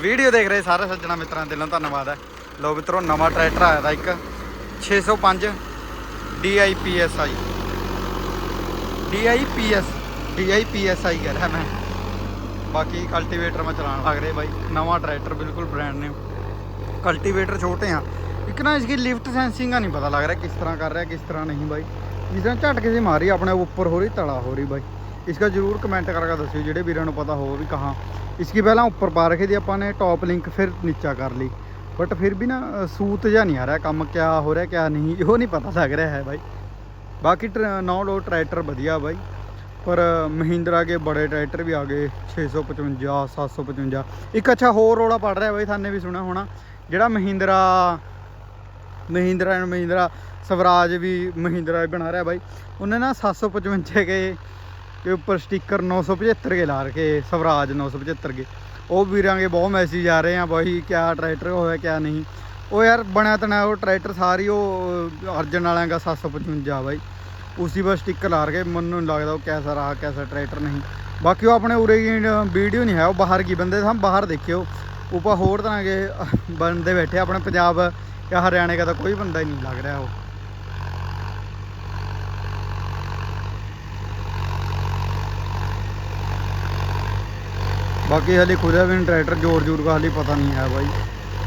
Video ਦੇਖ ਰਹੇ ਸਾਰੇ ਸੱਜਣਾ ਮਿੱਤਰਾਂ ਦਿਲੋਂ ਧੰਨਵਾਦ ਹੈ। ਲੋ ਮਿੱਤਰੋ, ਨਵਾਂ ਟਰੈਕਟਰ ਆਇਆ ਦਾ ਇੱਕ 605 DIPSI DIPS DIPSI ਕਰ ਰਿਹਾ ਮੈਂ। ਬਾਕੀ ਕਲਟੀਵੇਟਰ ਮੈਂ ਚਲਾਣ ਲੱਗ ਰਿਹਾ ਬਾਈ। ਨਵਾਂ ਟਰੈਕਟਰ ਬਿਲਕੁਲ ਬ੍ਰਾਂਡ ਨੇ ਕਲਟੀਵੇਟਰ ਛੋਟੇ ਆ। ਇੱਕ ਨਾ ਇਸ ਇਸकी ਲਿਫਟ ਸੈਂਸਿੰਗ ਆ, ਨਹੀਂ ਪਤਾ ਲੱਗ ਰਿਹਾ ਕਿਸ ਤਰ੍ਹਾਂ ਕਰ ਰਿਹਾ, ਕਿਸ ਤਰ੍ਹਾਂ ਨਹੀਂ ਬਾਈ। ਜਿਸ ਤਰ੍ਹਾਂ ਝਟਕੇ ਜੇ ਮਾਰੀ, ਆਪਣੇ ਉੱਪਰ ਹੋ ਰਹੀ, ਤਲਾ ਹੋ ਰਹੀ ਬਾਈ। इसका जरूर कमेंट करके ਦੱਸਿਓ ਜਿਹੜੇ ਵੀਰਾਂ ਨੂੰ ਪਤਾ ਹੋ ਵੀ ਕਹਾਂ इसकी ਪਹਿਲਾਂ ਉੱਪਰ ਪਾ ਰੱਖੀ ਦੀ ਆਪਾਂ ਨੇ ਟੌਪ ਲਿੰਕ ਫਿਰ ਨੀਚਾ ਕਰ ਲਈ ਬਟ ਫਿਰ ਵੀ ਨਾ ਅ, ਸੂਤ ਜਿਹਾ ਨਹੀਂ ਆ ਰਿਹਾ ਕੰਮ ਕਿਆ ਹੋ ਰਿਹਾ ਕਿਆ ਨਹੀਂ ਉਹ ਨਹੀਂ ਪਤਾ ਲੱਗ ਰਿਹਾ ਹੈ ਬਾਈ ਬਾਕੀ ਨੌ ਲੋ ਟਰੈਕਟਰ ਵਧੀਆ ਬਾਈ ਪਰ ਮਹਿੰਦਰਾ ਕੇ ਬੜੇ ਟਰੈਕਟਰ ਵੀ ਆ ਗਏ 655 755 ਇੱਕ ਅੱਛਾ ਹੋਰ ਰੋਲਾ ਪੜ ਰਿਹਾ ਬਾਈ ਥਾਨੇ ਵੀ ਸੁਣਿਆ ਹੋਣਾ ਜਿਹੜਾ ਮਹਿੰਦਰਾ ਮਹਿੰਦਰਾ ਐਂਡ ਮਹਿੰਦਰਾ ਸਵਰਾਜ ਵੀ ਮਹਿੰਦਰਾ ਹੀ ਬਣਾ ਰਿਹਾ ਬਾਈ ਉਹਨੇ ਨਾ 755 ਕੇ ਕਿ ਉੱਪਰ ਸਟicker 975 ਕੇ ਲਾ ਰਕੇ ਸਵਰਾਜ 975 ਕੇ। ਉਹ ਵੀਰਾਂ ਕੇ ਬਹੁਤ ਮੈਸੇਜ ਆ ਰਹੇ ਆ ਬਾਈ ਕਿਆ ਟਰੈਕਟਰ ਹੋਇਆ, ਕਿਆ ਨਹੀਂ। ਉਹ ਯਾਰ ਬਣਿਆ ਤਣਾ, ਉਹ ਟਰੈਕਟਰ ਸਾਰੀ ਉਹ ਅਰਜਨ ਵਾਲਿਆਂ ਦਾ 755 ਬਾਈ। ਉਸੀ ਬਸ ਸਟicker ਲਾ ਰਕੇ ਮੈਨੂੰ ਲੱਗਦਾ ਉਹ ਕੈਸਾ ਰਹਾ, ਕੈਸਾ ਟਰੈਕਟਰ ਨਹੀਂ। ਬਾਕੀ ਉਹ ਆਪਣੇ ਉਰੇ ਵੀਡੀਓ ਨਹੀਂ ਹੈ, ਉਹ ਬਾਹਰ ਕੀ ਬੰਦੇ ਸਾਂ ਬਾਹਰ ਦੇਖਿਓ। ਉਪਾ ਹੋਰ ਤਰ੍ਹਾਂ ਦੇ ਬੰਦੇ ਬੈਠੇ ਆਪਣੇ ਪੰਜਾਬ ਜਾਂ ਹਰਿਆਣੇ ਦਾ ਤਾਂ ਕੋਈ ਬੰਦਾ ਹੀ ਨਹੀਂ ਲੱਗ ਰਿਹਾ ਉਹ। ਬਾਕੀ ਹਲੇ ਖੁਦਾ ਵੀ ਟਰੈਕਟਰ ਜੋਰ ਜੋਰ ਦਾ ਹਲੇ ਪਤਾ ਨਹੀਂ ਹੈ ਬਾਈ।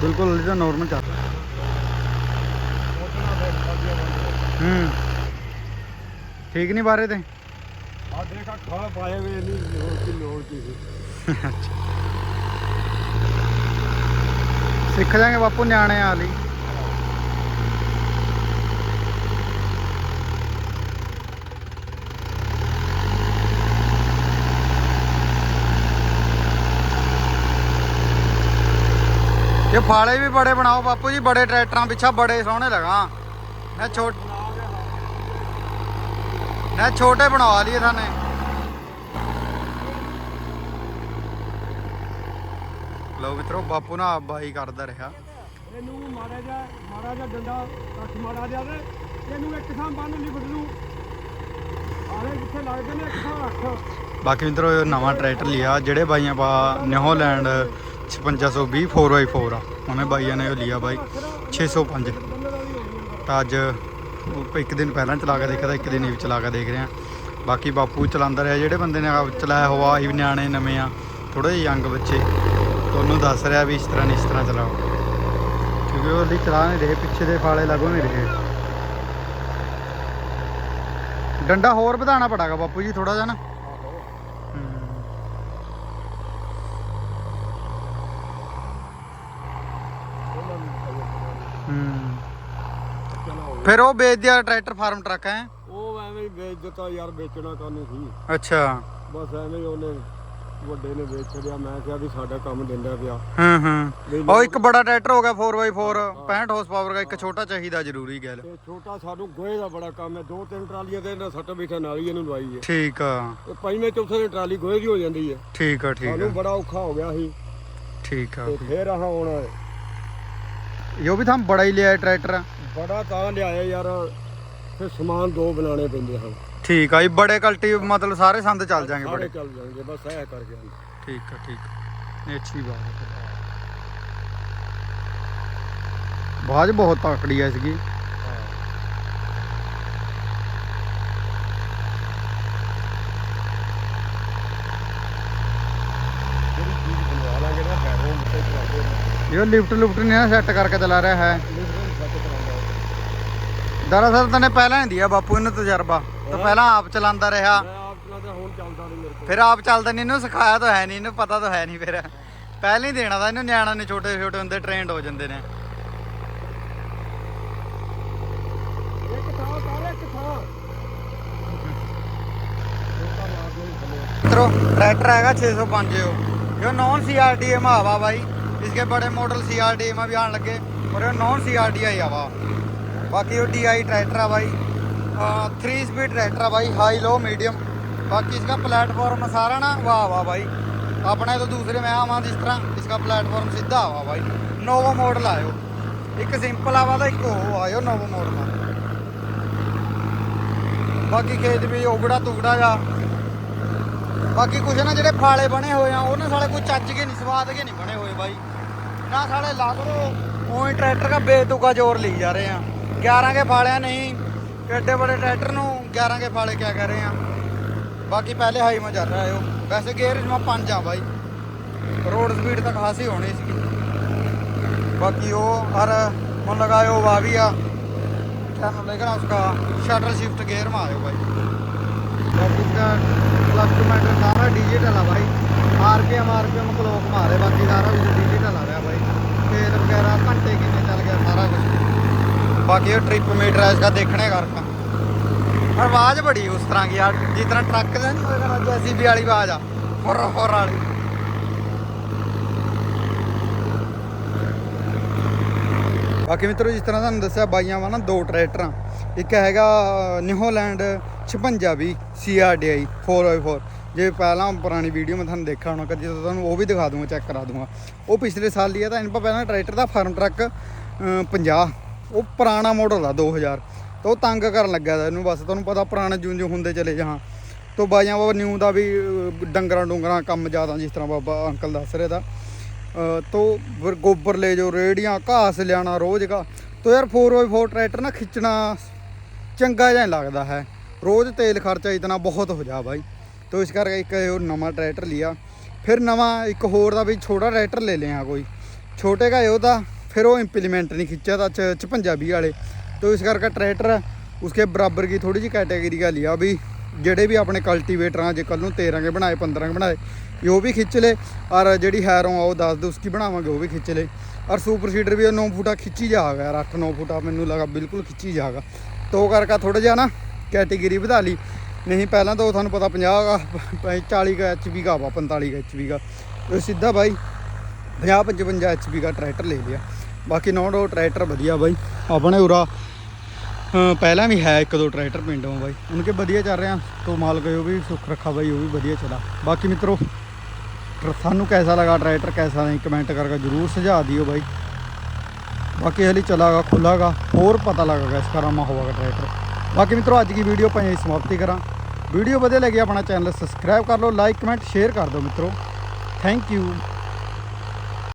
ਬਿਲਕੁਲ ਹਲੇ ਤਾਂ ਨਾਰਮਲ ਚੱਲ ਰਿਹਾ। ਹੂੰ। ਠੀਕ ਨਹੀਂ ਬਾਰੇ ਤੇ? ਆ ਦੇਖਾ ਖਾ ਪਾਏ ਵੇ ਨਹੀਂ ਲੋੜ ਕੀ ਲੋੜ ਕੀ ਸੀ। ਸਿੱਖ ਜਾਗੇ ਬਾਪੂ ਨਿਆਣੇ ਆ ਲਈ ਇਹ ਫਾਲੇ ਵੀ ਬੜੇ ਬਣਾਓ ਬਾਪੂ ਜੀ ਬੜੇ ਟਰੈਕਟਰਾਂ ਪਿੱਛਾ ਬੜੇ ਸੋਹਣੇ ਲਗਾ। ਮੈਂ ਛੋਟ ਮੈਂ ਛੋਟੇ ਬਣਵਾ ਲਈਏ ਥਾਨੇ। ਲਓ ਮਿੱਤਰੋ ਬਾਪੂ ਨਾ ਬਾਈ ਕਰਦਾ ਰਿਹਾ। ਇਹਨੂੰ ਮਾੜਾ ਜਿਹਾ ਮਾੜਾ ਜਿਹਾ ਡੰਡਾ ਕੱਟ ਮਾੜਾ ਤੇ ਇਹਨੂੰ ਇੱਕ ਥਾਂ ਬੰਨ ਲਿਬੜ ਨੂੰ ਆਲੇ ਜਿੱਥੇ ਲੱਗਦੇ ਨੇ ਇੱਕ ਥਾਂ ਰੱਖ। ਬਾਕੀ ਮਿੱਤਰੋ ਇਹ ਨਵਾਂ ਟਰੈਕਟਰ ਲਿਆ ਜਿਹੜੇ ਬਾਈਆਂ ਪਾ ਨਿਹੋਲੈਂਡ 5620 4x4 ਆ। ਉਹਨੇ ਬਾਈਆਂ ਨੇ ਉਹ ਲਿਆ ਬਾਈ 605 ਤਾਂ ਅੱਜ ਇੱਕ ਦਿਨ ਪਹਿਲਾਂ ਚਲਾ ਕੇ ਦੇਖਿਆ ਤਾਂ ਇੱਕ ਦਿਨ ਹੀ ਚਲਾ ਕੇ ਦੇਖ ਰਿਹਾ ਬਾਕੀ ਬਾਪੂ ਚਲਾਉਂਦਾ ਰਿਹਾ, ਜਿਹੜੇ ਬੰਦੇ ਨੇ ਚਲਾਇਆ ਹੋਆ ਅਸੀਂ ਵੀ ਨਿਆਣੇ ਨਵੇਂ ਆ ਥੋੜੇ ਜਿਹੇ ਯੰਗ ਬੱਚੇ। ਤੁਹਾਨੂੰ ਦੱਸ ਰਿਹਾ ਵੀ ਇਸ ਤਰ੍ਹਾਂ ਨਹੀਂ ਇਸ ਤਰ੍ਹਾਂ ਚਲਾਓ। ਕਿਉਂਕਿ ਉਹ ਲਈ ਚਲਾ ਨਹੀਂ ਰਹੇ, ਪਿੱਛੇ ਦੇ ਫਾਲੇ ਲੱਗੋ ਨਹੀਂ ਰਹੇ। ਡੰਡਾ ਹੋਰ ਵਧਾਉਣਾ ਪੜਾਗਾ ਬਾਪੂ ਜੀ ਥੋੜਾ ਜਿਹਾ ਨਾ ਹਮ। ਹੂੰ ਫਿਰ ਉਹ ਵੇਚ ਦਿਆ ਟਰੈਕਟਰ ਫਾਰਮ ਟਰੱਕ ਹੈ ਉਹ ਐਵੇਂ ਹੀ ਵੇਚ ਦਿੱਤਾ ਯਾਰ ਵੇਚਣਾ ਕਾਨੂੰ ਸੀ ਅੱਛਾ ਬਸ ਐਵੇਂ ਹੀ ਉਹਨੇ ਵੱਡੇ ਨੇ ਵੇਚ ਛੱਡਿਆ ਮੈਂ ਕਿਹਾ ਵੀ ਸਾਡਾ ਕੰਮ ਦਿੰਦਾ ਪਿਆ ਹੂੰ ਹੂੰ ਉਹ ਇੱਕ ਬੜਾ ਟਰੈਕਟਰ ਹੋ ਗਿਆ 4x4 65 ਹਾਰਸ ਪਾਵਰ ਦਾ ਇੱਕ ਛੋਟਾ ਚਾਹੀਦਾ ਜ਼ਰੂਰੀ ਗੱਲ ਤੇ ਛੋਟਾ ਸਾਨੂੰ ਗੋਹੇ ਦਾ ਬੜਾ ਕੰਮ ਹੈ ਦੋ ਤਿੰਨ ਟਰਾਲੀਆਂ ਤੇ ਇਹਨਾਂ ਸੱਟ ਬਿਠਾ ਨਾਲ ਹੀ ਇਹਨੂੰ ਲਵਾਈ ਹੈ ਠੀਕ ਆ ਤੇ ਪੰਜਵੇਂ ਚੌਥੇ ਦੀ ਟਰਾਲੀ ਗੋਹੇ ਦੀ ਹੋ ਜਾਂਦੀ ਹੈ ਠੀਕ ਆ ਠੀਕ ਸਾਨੂੰ ਆ ਬੜਾ ਔਖਾ ਹੋ ਗਿਆ ਸੀ ਠੀਕ ਆ ਤੇ ਫੇਰ ਆਹ ਹੁਣ ਇਹ ਵੀ ਤਾਂ ਬੜਾ ਹੀ ਲਿਆ ਟਰੈਕਟਰ ਬੜਾ ਤਾਂ ਲਿਆਇਆ ਯਾਰ ਫਿਰ ਸਮਾਨ ਦੋ ਬਣਾਉਣੇ ਪੈਂਦੇ ਹਨ। ਠੀਕ ਆ ਜੀ ਬੜੇ ਕਲਟੀ ਮਤਲਬ ਸਾਰੇ ਸੰਦ ਚੱਲ ਜਾਣਗੇ ਸਾਰੇ ਬੜੇ। ਚੱਲ ਜਾਣਗੇ ਬਸ ਐ ਕਰਕੇ ਠੀਕ ਆ ਠੀਕ ਆ। ਇਹ ਅੱਛੀ ਬਾਤ ਹੈ। ਬਾਜ ਬਹੁਤ ਤਕੜੀ ਐ ਇਸकी ਜਿਹੜੀ ਚੀਜ਼ ਬਣਵਾ ਲਾਂਗੇ ਨਾ ਹੈਰੋਂ ਉੱਤੇ ਕਰਾਂਗੇ ਇਹ ਲਿਫਟ ਲੁਫਟ ਨਹੀਂ ਨਾ ਸੈੱਟ ਕਰਕੇ ਚਲਾ ਰਿਹਾ ਹੈ। ਲਿਵਰ ਸੈੱਟ ਕਰਾਂਗਾ ਦਰਅਸਲ ਤਨੇ ਪਹਿਲਾਂ ਹੀ ਦਿਆ ਬਾਪੂ ਇਹਨੂੰ ਤਜਰਬਾ ਤਾਂ ਪਹਿਲਾਂ ਆਪ ਚਲਾਉਂਦਾ ਰਿਹਾ ਮੈਂ ਆਪ ਨਾਲ ਤਾਂ ਹੁਣ ਚੱਲਦਾ ਨਹੀਂ ਮੇਰੇ ਕੋਲ ਫਿਰ ਆਪ ਚੱਲਦਾ ਨਹੀਂ ਇਹਨੂੰ ਸਿਖਾਇਆ ਤਾਂ ਹੈ ਨਹੀਂ ਇਹਨੂੰ ਪਤਾ ਤਾਂ ਹੈ ਨਹੀਂ ਫਿਰ ਪਹਿਲਾਂ ਹੀ ਦੇਣਾ ਤਾਂ ਇਹਨੂੰ ਨਿਆਣਾ ਨੇ ਛੋਟੇ ਛੋਟੇ ਹੁੰਦੇ ਟ੍ਰੇਨਡ ਹੋ ਜਾਂਦੇ ਨੇ ਇੱਕ ਥਾਂ ਕਰ ਇੱਕ ਥਾਂ ਲੋਕਾਂ ਮਾਰ ਦੇ ਥੱਲੇ मित्रों ट्रैक्टर आएगा 605 यो यो non C R D M हवा भाई इसके बड़े model C R D M भी आने लगे और ये non C R D I हवा बाकी यो डी आई ट्रैक्टर है भाई थ्री स्पीड ट्रैक्टर है भाई हाई लो मीडियम बाकी इसका प्लेटफॉर्म सारा ना वाह वाह भाई अपने तो दूसरे में आवा जिस तरह इसका प्लेटफॉर्म सीधा हवा भाई नोवो मॉडल आयो एक सिंपल आवा था एक वो आयो नोवो मॉडल बाकी खेत भी उगड़ा तुगड़ा जा ਬਾਕੀ ਕੁਛ ਨਾ ਜਿਹੜੇ ਫਾਲੇ ਬਣੇ ਹੋਏ ਆ ਉਹਨਾਂ ਸਾਲੇ ਕੋਈ ਚੱਜ ਕੇ ਨਹੀਂ ਸਵਾਦ ਕੇ ਨਹੀਂ ਬਣੇ ਹੋਏ ਬਾਈ ਨਾ ਸਾਲੇ ਲੱਗ ਰੋ ਉਹੀ ਟਰੈਕਟਰ ਦਾ ਬੇਤੁਕਾ ਜ਼ੋਰ ਲਈ ਜਾ ਰਹੇ ਆ 11 ਕੇ ਫਾਲਿਆਂ ਨਹੀਂ ਕਿੱਡੇ ਬੜੇ ਟਰੈਕਟਰ ਨੂੰ 11 ਕੇ ਫਾਲੇ ਕਿਆ ਕਰ ਰਹੇ ਆ ਬਾਕੀ ਪਹਿਲੇ ਹਾਈ ਮਾ ਚੱਲ ਰਿਹਾ ਹੋ ਵੈਸੇ ਗੇਅਰ ਇਸ ਮਾ ਪੰਜ ਆ ਬਾਈ रोड स्पीड तक खासी होनी इसकी बाकी वो हर मन लगाए वो वह भी आ क्या नाम लेगा ना उसका शटर शिफ्ट गेयर में आयो भाई बाकी इसका क्लचमेंट सारा डिजिटल है भाई R P M R P M clock मारे बाकी सारा कुछ डिजिटल आ गया भाई तेल वगैरह घंटे कितने चल गया सारा कुछ ਬਾਕੀ ਉਹ ਟ੍ਰਿਪ ਮੀਟਰ ਹੈ ਇਸਕਾ ਦੇਖਣੇ ਕਰਕੇ ਆਵਾਜ਼ ਬੜੀ ਉਸ ਤਰ੍ਹਾਂ ਕੀ ਆ ਜਿਸ ਤਰ੍ਹਾਂ ਟਰੱਕ ਦਾ ਨਹੀਂ ਹੋਏਗਾ ਜੈਸੀਬੀ ਵਾਲੀ ਆਵਾਜ਼ ਆ। ਫੁਰ ਫੁਰ ਵਾਲੀ। ਬਾਕੀ ਮਿੱਤਰੋ, ਜਿਸ ਤਰ੍ਹਾਂ ਤੁਹਾਨੂੰ ਦੱਸਿਆ, ਬਾਈਆਂ ਵਾ ਨਾ ਦੋ ਟਰੈਕਟਰਾਂ। ਇੱਕ ਹੈਗਾ ਨਿਹੋਲੈਂਡ 56 ਵੀ CRDI 4x4 ਜੇ ਪਹਿਲਾਂ ਪੁਰਾਣੀ ਵੀਡੀਓ ਮੈਂ ਤੁਹਾਨੂੰ ਦੇਖਿਆ ਹੋਣਾ, ਕਦੀ ਤੁਹਾਨੂੰ ਉਹ ਵੀ ਦਿਖਾ ਦੂੰਗਾ ਚੈੱਕ ਕਰਾ ਦੂੰਗਾ। ਉਹ ਪਿਛਲੇ ਸਾਲ ਲਈ ਆ, ਤਾਂ ਇਹਨਾਂ ਪਹਿਲਾਂ ਟਰੈਕਟਰ ਦਾ ਫਾਰਮ ਟਰੱਕ 50 ਉਹ ਪੁਰਾਣਾ ਮਾਡਲ ਆ 2000 ਤਾਂ ਉਹ ਤੰਗ ਕਰਨ ਲੱਗਾ ਦਾ ਇਹਨੂੰ ਬਸ। ਤੁਹਾਨੂੰ ਪਤਾ ਪੁਰਾਣੇ ਜੂੰ ਜੂੰ ਹੁੰਦੇ ਚਲੇ ਜਾਹਾਂ ਤੋਂ ਬਾਈਆਂ ਬਾਬਾ ਨਿਊ ਦਾ ਵੀ ਡੰਗਰਾਂ ਡੁੰਗਰਾਂ ਕੰਮ ਜ਼ਿਆਦਾ ਜਿਸ ਤਰ੍ਹਾਂ ਬਾਬਾ ਅੰਕਲ ਦੱਸ ਰਿਹਾ ਦਾ। ਤੋ ਗੋਬਰ ਲੈ ਜੋ ਰੇੜੀਆਂ, ਘਾਸ ਲਿਆਣਾ ਰੋਜ਼ ਦਾ। ਤੋ ਯਾਰ 4x4 ਟਰੈਕਟਰ ਨਾ ਖਿੱਚਣਾ ਚੰਗਾ ਜਿਹਾ ਲੱਗਦਾ ਹੈ। ਰੋਜ਼ ਤੇਲ ਖਰਚਾ ਇਤਨਾ ਬਹੁਤ ਹੋ ਜਾ ਭਾਈ ਤੋ ਇਸ ਕਰਕੇ ਇੱਕ ਹੋਰ ਨਵਾਂ ਟਰੈਕਟਰ ਲਿਆ। ਫਿਰ ਨਵਾਂ ਇੱਕ ਹੋਰ ਦਾ ਵੀ ਛੋਟਾ ਟਰੈਕਟਰ ਲੈ ਲਿਆ ਕੋਈ। ਛੋਟੇ ਦਾ ਇਹੋ ਦਾ फिर वो इम्प्लीमेंट नहीं खींचा था छपंजा बीह वाले तो इस करके ट्रैक्टर उसके बराबर की थोड़ी जी कैटेगरी का लिया भी ਜਿਹੜੇ ਵੀ ਆਪਣੇ ਕਲਟੀਵੇਟਰ ਆ, ਜੇ ਕੱਲ ਨੂੰ 13 ਕੇ ਬਣਾਏ 15 ਕੇ ਬਣਾਏ ਉਹ ਵੀ ਖਿੱਚ ਲੇ। ਔਰ ਜਿਹੜੀ ਹੈਰੋਂ ਆ, ਉਹ 10 ਦੇ ਉਸकी ਬਣਾਵਾਂਗੇ, ਉਹ ਵੀ ਖਿੱਚ ਲੇ। ਔਰ ਸੁਪਰ ਸੀਡਰ ਵੀ 9 ਫੁੱਟਾ ਖਿੱਚੀ ਜਾਗਾ ਯਾਰ 8 9 ਫੁੱਟਾ ਮੈਨੂੰ ਲਗਾ ਬਿਲਕੁਲ ਖਿੱਚੀ ਜਾਗਾ। ਤੋ ਕਰਕੇ ਥੋੜਾ ਜਿਹਾ ਨਾ ਕੈਟੇਗਰੀ ਵਧਾ ਲਈ। ਨਹੀਂ ਪਹਿਲਾਂ ਤਾਂ ਉਹ ਤੁਹਾਨੂੰ ਪਤਾ 50 ਦਾ 40 ਦਾ ਐਚਪੀ ਦਾ ਵਾ 45 ਦਾ ਐਚਪੀ ਦਾ ਉਹ ਸਿੱਧਾ ਬਾਈ 50 55 ਐਚਪੀ ਦਾ ਟਰੈਕਟਰ ਲੈ ਲਿਆ। ਬਾਕੀ ਨੌਨ ਉਹ ਟਰੈਕਟਰ ਵਧੀਆ ਬਾਈ, ਆਪਣੇ ਉਰਾ। ਪਹਿਲਾਂ ਵੀ ਹੈ ਇੱਕ ਦੋ ਟਰੈਕਟਰ ਪਿੰਡੋਂ ਬਾਈ। ਉਹਨਾਂ ਕੇ ਵਧੀਆ ਚੱਲ ਰਿਹਾ, ਤੋਂ ਮਾਲਕ ਉਹ ਵੀ ਸੁੱਖ ਰੱਖਾ ਬਾਈ, ਉਹ ਵੀ ਵਧੀਆ ਚਲਾ ਬਾਕੀ ਮਿੱਤਰੋ ਸਾਨੂੰ ਕੈਸਾ ਲਗਾ ਟਰੈਕਟਰ, ਕੈਸਾ ਨਹੀਂ ਕਮੈਂਟ ਕਰਕੇ ਜਰੂਰ ਸੁਝਾ ਦਿਓ ਬਾਈ। ਬਾਕੀ ਹਲੀ ਚਲਾਗਾ, ਖੁੱਲਾਗਾ, ਹੋਰ ਪਤਾ ਲੱਗਾਗਾ ਇਸ ਕਰਾਮਾ ਹੋਵਾਗਾ ਟਰੈਕਟਰ। ਬਾਕੀ ਮਿੱਤਰੋ, ਅੱਜ ਦੀ ਵੀਡੀਓ ਪਈ ਸਮਾਪਤੀ ਕਰਾਂ। ਵੀਡੀਓ ਵਧੀਆ ਲੱਗੀ ਆਪਣਾ ਚੈਨਲ ਸਬਸਕ੍ਰਾਈਬ ਕਰ ਲਓ ਲਾਈਕ ਕਮੈਂਟ ਸ਼ੇਅਰ ਕਰ ਦਿਓ ਮਿੱਤਰੋ। Thank you